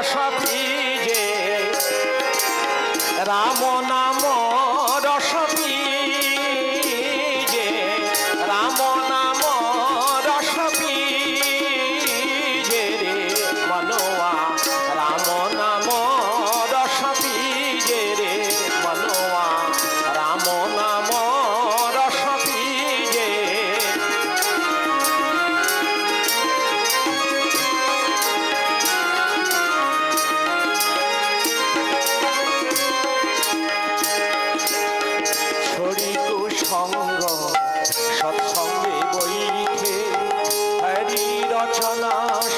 রস রাম দাস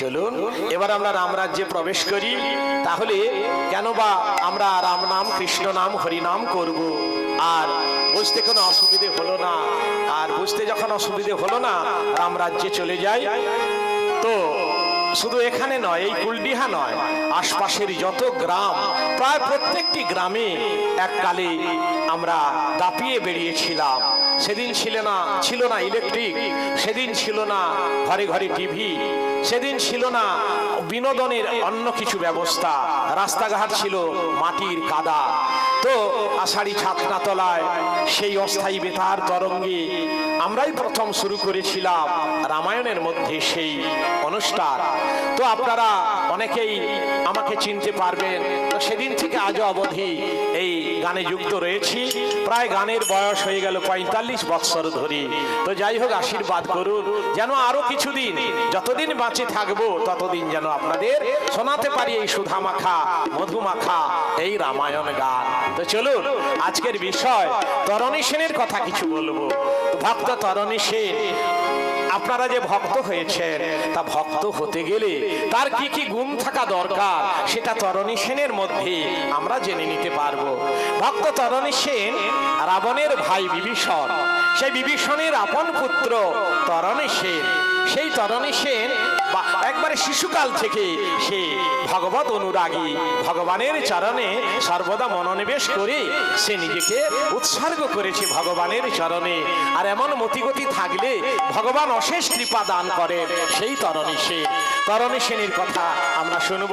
চলুন, এবার আমরা রাম রাজ্যে প্রবেশ করি। তাহলে কেন বা আমরা রাম নাম, কৃষ্ণ নাম, হরি নাম করব? আর বুঝতে কোনো অসুবিধে হলো না। আর বুঝতে যখন অসুবিধে হলো না রাম রাজ্যে চলে যাই। তো শুধু এখানে নয়, এই কুলডিহা নয়, আশপাশের যত গ্রাম, প্রায় প্রত্যেকটি গ্রামে এককালে আমরা দাপিয়ে বেরিয়েছিলাম। সেদিন ছিল না ছিল না ইলেকট্রিক, সেদিন ছিল না ঘরে ঘরে টিভি, সেদিন ছিল না বিনোদনের অন্য কিছু ব্যবস্থা। রাস্তাঘাট ছিল মাটির কাদা। তো আষাঢ়ি ছাতনা তলায় সেই অস্থায়ী বেতার তরঙ্গে আমরাই প্রথম শুরু করেছিলাম রামায়ণের মধ্যে সেই অনুষ্ঠান তো আপনারা অনেকেই আমাকে চিনতে পারবেন। তো সেদিন থেকে আজও অবধি এই গানে যুক্ত রয়েছি। প্রায় গানের বয়স হয়ে গেল পঁয়তাল্লিশ বৎসর ধরে। তো যাই হোক, আশীর্বাদ করুন। যেন আরও কিছুদিন যতদিন বাঁচে থাকব, ততদিন যেন আপনাদের শোনাতে পারি এই সুধা মাখা মধু মাখা এই রামায়ণ গান। তো চলুন, আজকের বিষয়, তরণী সেনের কথা কিছু বলব। ভক্ত তরণী সেন আপনারা যে ভক্ত হয়েছেন, তা ভক্ত হতে গেলে তার কি কি গুণ থাকা দরকার, সেটা তরণী সেনের মধ্যে আমরা জেনে নিতে পারব। ভক্ত তরণী সেন রাবণের ভাই বিভীষণ, সেই বিভীষণের আপন পুত্র তরণী সেন। সেই তরণী সেন একবারে শিশুকাল থেকে সে ভগবত অনুরাগী ভগবানের চরণে সর্বদা মনোনিবেশ করে সে নিজেকে উৎসর্গ করেছে ভগবানের চরণে। আর এমন মতিগতি থাকলে ভগবান অশেষ কৃপা দান করেন, সেই তরণী সেন তরণী সেনের কথা আমরা শুনব,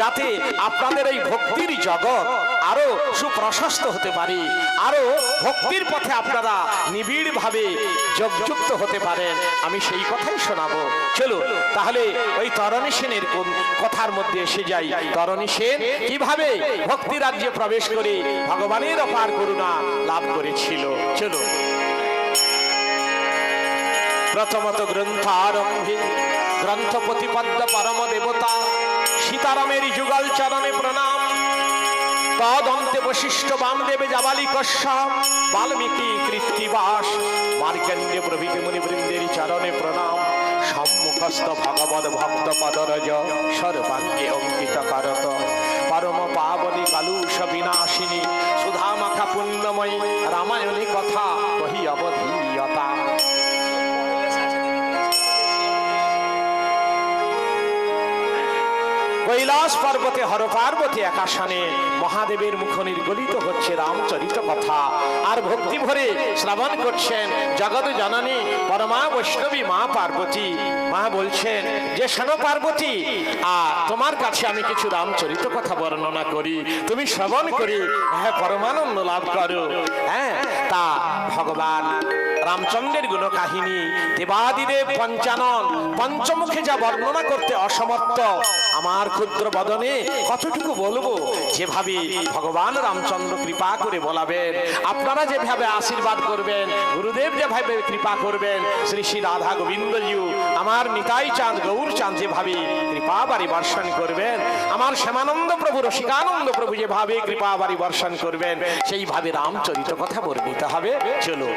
যাতে আপনাদের এই ভক্তির জগৎ আরও সুপ্রশস্ত হতে পারে, আরও ভক্তির পথে আপনারা নিবিড় ভাবে যোগযুক্ত হতে পারেন। আমি সেই কথাই শোনাবো। চলো তাহলে ওই তরণী সেনের কথার মধ্যে এসে যাই? তরণী সেন কীভাবে ভক্তি রাজ্যে প্রবেশ করে ভগবানের অপার করুণা লাভ করেছিল? চলো। প্রথমত গ্রন্থ আরম্ভে গ্রন্থ প্রতিপদ্য পরম দেবতা সীতারামের যুগল চরণে প্রণাম। তদন্তে বশিষ্ঠ বামদেবে জাবালি কশ্যপ, বাল্মীকি কৃত্তিবাস মার্কণ্ডে প্রভৃতি মুনিবৃন্দের চরণে প্রণাম। সম্মুখস্থ ভগবদ ভক্ত পদরজ, সর্বাঙ্গে অঙ্কিত করত। পরম পাবনী কালুষ বিনাশিনী, সুধামাখা পুণ্যময়ী, রামায়ণী কথা কহি অবধীয়তা কৈলাস পর্বতে হর পার্বতী একাশনে মহাদেবের মুখ নির্গলিত হচ্ছে রামচরিত কথা। আর ভক্তি ভরে শ্রবণ করছেন জগৎ জননী পরমা বৈষ্ণবী মা পার্বতী। মা বলছেন, যে শোনো পার্বতী আর তোমার কাছে আমি কিছু রামচরিত কথা বর্ণনা করি। তুমি শ্রবণ করি হ্যাঁ পরমানন্দ লাভ করো। হ্যাঁ তা ভগবান রামচন্দ্রের গুণ কাহিনী। দেবাদিদেব পঞ্চানন, পঞ্চমুখে যা বর্ণনা করতে অসমর্থ, আমার ক্ষুদ্র বদনে কতটুকু বলব? যেভাবে ভগবান রামচন্দ্র কৃপা করে বলাবেন, আপনারা যেভাবে আশীর্বাদ করবেন, গুরুদেব যেভাবে কৃপা করবেন, শ্রী শ্রী রাধা গোবিন্দজিউ আমার নিতাই চাঁদ, গৌর চাঁদ যেভাবে কৃপা বাড়ি বর্ষণ করবেন, আমার শ্যামানন্দ প্রভু, রসিকানন্দ প্রভু যেভাবে কৃপা বাড়ি বর্ষণ করবেন, সেইভাবে রামচরিত কথা বর্ণিত হবে। চলো